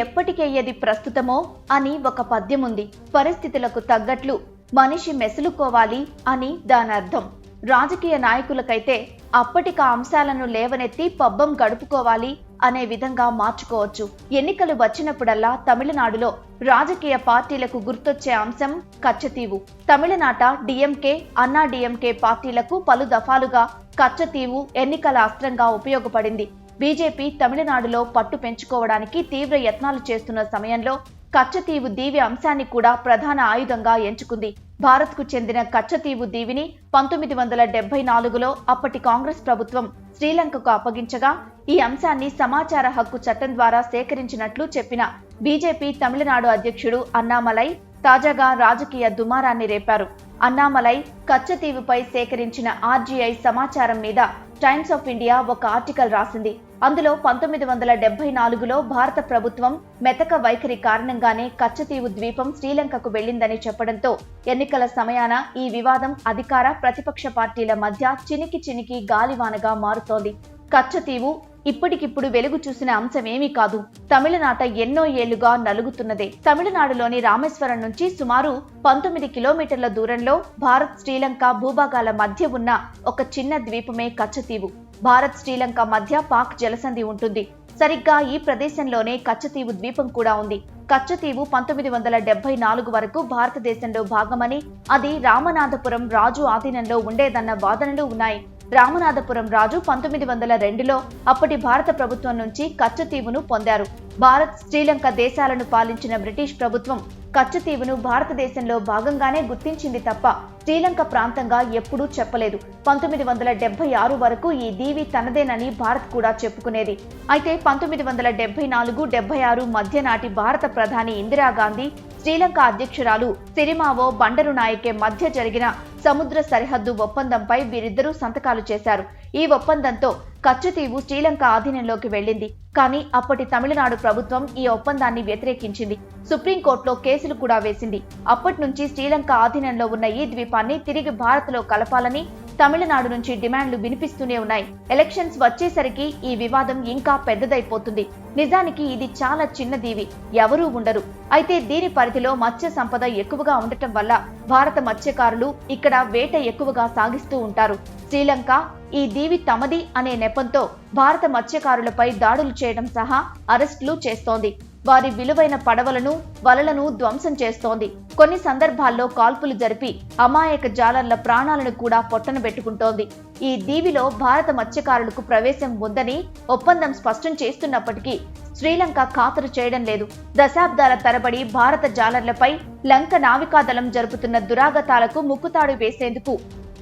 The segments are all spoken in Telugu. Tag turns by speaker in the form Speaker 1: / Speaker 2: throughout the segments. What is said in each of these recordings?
Speaker 1: ఎప్పటికెయ్యది ప్రస్తుతమో అని ఒక పద్యం ఉంది పరిస్థితులకు తగ్గట్లు మనిషి మెసులుకోవాలి అని దాని అర్థం రాజకీయ నాయకులకైతే అప్పటిక అంశాలను లేవనెత్తి పబ్బం గడుపుకోవాలి అనే విధంగా మార్చుకోవచ్చు. ఎన్నికలు వచ్చినప్పుడల్లా తమిళనాడులో రాజకీయ పార్టీలకు గుర్తొచ్చే అంశం కచ్చతీవు. తమిళనాట డిఎంకే అన్నా డిఎంకే పార్టీలకు పలు దఫాలుగా కచ్చతీవు ఎన్నికల అస్త్రంగా ఉపయోగపడింది. బీజేపీ తమిళనాడులో పట్టు పెంచుకోవడానికి తీవ్ర యత్నాలు చేస్తున్న సమయంలో కచ్చతీవు దీవి అంశాన్ని కూడా ప్రధాన ఆయుధంగా ఎంచుకుంది. భారత్కు చెందిన కచ్చతీవు దీవిని పంతొమ్మిది వందల డెబ్బై నాలుగులో అప్పటి కాంగ్రెస్ ప్రభుత్వం శ్రీలంకకు అప్పగించగా ఈ అంశాన్ని సమాచార హక్కు చట్టం ద్వారా సేకరించినట్లు చెప్పిన బీజేపీ తమిళనాడు అధ్యక్షుడు అన్నామలై తాజాగా రాజకీయ దుమారాన్ని రేపారు. అన్నామలై కచ్చతీవుపై సేకరించిన ఆర్జీఐ సమాచారం మీద టైమ్స్ ఆఫ్ ఇండియా ఒక ఆర్టికల్ రాసింది. అందులో పంతొమ్మిది వందల డెబ్బై నాలుగులో భారత ప్రభుత్వం మెతక వైఖరి కారణంగానే కచ్చతీవు ద్వీపం శ్రీలంకకు వెళ్ళిందని చెప్పడంతో ఎన్నికల సమయాన ఈ వివాదం అధికార ప్రతిపక్ష పార్టీల మధ్య చినికి చినికి గాలివానగా మారుతోంది. కచ్చతీవు ఇప్పటికిప్పుడు వెలుగు చూసిన అంశమేమీ కాదు. తమిళనాట ఎన్నో ఏళ్ళుగా నలుగుతున్నదే. తమిళనాడులోని రామేశ్వరం నుంచి సుమారు పంతొమ్మిది కిలోమీటర్ల దూరంలో భారత్ శ్రీలంక భూభాగాల మధ్య ఉన్న ఒక చిన్న ద్వీపమే కచ్చతీవు. భారత్ శ్రీలంక మధ్య పాక్ జలసంధి ఉంటుంది. సరిగ్గా ఈ ప్రదేశంలోనే కచ్చతీవు ద్వీపం కూడా ఉంది. కచ్చతీవు పంతొమ్మిది వందల డెబ్బై నాలుగు వరకు భారతదేశంలో భాగమని అది రామనాథపురం రాజు ఆధీనంలో ఉండేదన్న వాదనలు ఉన్నాయి. రామనాథపురం రాజు పంతొమ్మిది వందల రెండులో అప్పటి భారత ప్రభుత్వం నుంచి కచ్చతీవును పొందారు. భారత్ శ్రీలంక దేశాలను పాలించిన బ్రిటిష్ ప్రభుత్వం కచ్చతీవును భారతదేశంలో భాగంగానే గుర్తించింది తప్ప శ్రీలంక ప్రాంతంగా ఎప్పుడూ చెప్పలేదు. పంతొమ్మిది వందల డెబ్బై ఆరు వరకు ఈ దీవి తనదేనని భారత్ కూడా చెప్పుకునేది. అయితే పంతొమ్మిది వందల డెబ్బై నాలుగు డెబ్బై ఆరు మధ్య నాటి భారత ప్రధాని ఇందిరాగాంధీ శ్రీలంక అధ్యక్షురాలు సిరిమావో బండరు నాయకే మధ్య జరిగిన సముద్ర సరిహద్దు ఒప్పందంపై వీరిద్దరూ సంతకాలు చేశారు. ఈ ఒప్పందంతో కచ్చతీవు శ్రీలంక ఆధీనంలోకి వెళ్ళింది కానీ అప్పటి తమిళనాడు ప్రభుత్వం ఈ ఒప్పందాన్ని వ్యతిరేకించింది. సుప్రీంకోర్టులో కేసులు కూడా వేసింది. అప్పటి నుంచి శ్రీలంక ఆధీనంలో ఉన్న ఈ ద్వీపాన్ని తిరిగి భారత్లో కలపాలని తమిళనాడు నుంచి డిమాండ్లు వినిపిస్తూనే ఉన్నాయి. ఎలక్షన్స్ వచ్చేసరికి ఈ వివాదం ఇంకా పెద్దదైపోతుంది. నిజానికి ఇది చాలా చిన్న దీవి. ఎవరూ ఉండరు. అయితే దీని పరిధిలో మత్స్య సంపద ఎక్కువగా ఉండటం వల్ల భారత మత్స్యకారులు ఇక్కడ వేట ఎక్కువగా సాగిస్తూ ఉంటారు. శ్రీలంక ఈ దీవి తమది అనే నెపంతో భారత మత్స్యకారులపై దాడులు చేయడం సహా అరెస్టులు చేస్తోంది. వారి విలువైన పడవలను వలలను ధ్వంసం చేస్తోంది. కొన్ని సందర్భాల్లో కాల్పులు జరిపి అమాయక జాలర్ల ప్రాణాలను కూడా పొట్టన పెట్టుకుంటోంది. ఈ దీవిలో భారత మత్స్యకారులకు ప్రవేశం ఉందని ఒప్పందం స్పష్టం చేస్తున్నప్పటికీ శ్రీలంక ఖాతరు చేయడం లేదు. దశాబ్దాల తరబడి భారత జాలర్లపై లంక నావికాదళం జరుపుతున్న దురాగతాలకు ముక్కుతాడు వేసేందుకు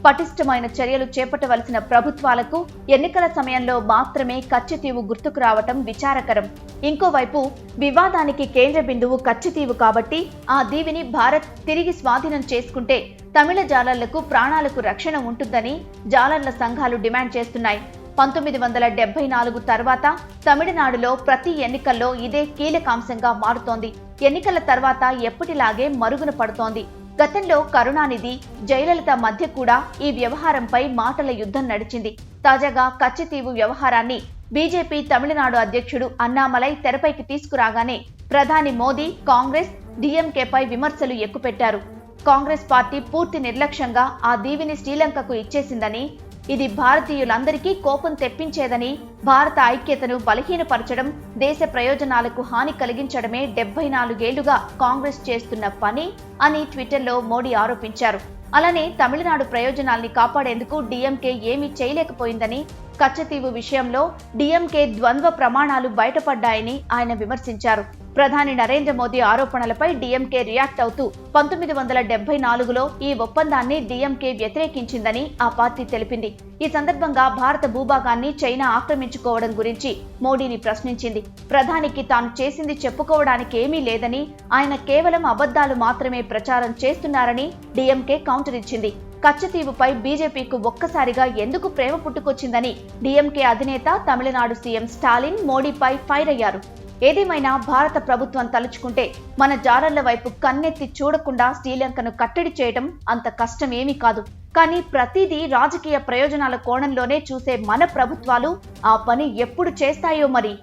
Speaker 1: పటిష్టమైన చర్యలు చేపట్టవలసిన ప్రభుత్వాలకు ఎన్నికల సమయంలో మాత్రమే కచ్చితీవు గుర్తుకు రావటం విచారకరం. ఇంకోవైపు వివాదానికి కేంద్ర బిందువు కచ్చితీవు కాబట్టి ఆ దీవిని భారత్ తిరిగి స్వాధీనం చేసుకుంటే తమిళ జాలర్లకు ప్రాణాలకు రక్షణ ఉంటుందని జాలర్ల సంఘాలు డిమాండ్ చేస్తున్నాయి. పంతొమ్మిది వందల డెబ్బై నాలుగు తర్వాత తమిళనాడులో ప్రతి ఎన్నికల్లో ఇదే కీలకాంశంగా మారుతోంది. ఎన్నికల తర్వాత ఎప్పటిలాగే మరుగున పడుతోంది. గతంలో కరుణానిధి జయలలిత మధ్య కూడా ఈ వ్యవహారంపై మాటల యుద్ధం నడిచింది. తాజాగా కచ్చితీవు వ్యవహారాన్ని బీజేపీ తమిళనాడు అధ్యక్షుడు అన్నామలై తెరపైకి తీసుకురాగానే ప్రధాని మోదీ కాంగ్రెస్ డిఎంకేపై విమర్శలు ఎక్కుపెట్టారు. కాంగ్రెస్ పార్టీ పూర్తి నిర్లక్ష్యంగా ఆ దీవిని శ్రీలంకకు ఇచ్చేసిందని ఇది భారతీయులందరికీ కోపం తెప్పించేదని భారత ఐక్యతను బలహీనపరచడం దేశ ప్రయోజనాలకు హాని కలిగించడమే డెబ్బై నాలుగేళ్ళుగా కాంగ్రెస్ చేస్తున్న పని అని ట్విట్టర్లో మోడీ ఆరోపించారు. అలానే తమిళనాడు ప్రయోజనాల్ని కాపాడేందుకు డీఎంకే ఏమీ చేయలేకపోయిందని కచ్చతీవు విషయంలో డీఎంకే ద్వంద్వ ప్రమాణాలు బయటపడ్డాయని ఆయన విమర్శించారు. ప్రధాని నరేంద్ర మోదీ ఆరోపణలపై డీఎంకే రియాక్ట్ అవుతూ పంతొమ్మిది వందల డెబ్బై నాలుగులో ఈ ఒప్పందాన్ని డీఎంకే వ్యతిరేకించిందని ఆ పార్టీ తెలిపింది. ఈ సందర్భంగా భారత భూభాగాన్ని చైనా ఆక్రమించుకోవడం గురించి మోడీని ప్రశ్నించింది. ప్రధానికి తాను చేసింది చెప్పుకోవడానికి ఏమీ లేదని ఆయన కేవలం అబద్ధాలు మాత్రమే ప్రచారం చేస్తున్నారని డీఎంకే కౌంటర్ ఇచ్చింది. కచ్చతీవుపై బీజేపీకు ఒక్కసారిగా ఎందుకు ప్రేమ పుట్టుకొచ్చిందని డీఎంకే అధినేత తమిళనాడు సీఎం స్టాలిన్ మోడీపై ఫైర్ అయ్యారు. ఏదేమైనా భారత ప్రభుత్వం తలుచుకుంటే మన జాలర్ల వైపు కన్నెత్తి చూడకుండా శ్రీలంకను కట్టడి చేయడం అంత కష్టం ఏమీ కాదు. కానీ ప్రతిదీ రాజకీయ ప్రయోజనాల కోణంలోనే చూసే మన ప్రభుత్వాలు ఆ పని ఎప్పుడు చేస్తాయో మరి.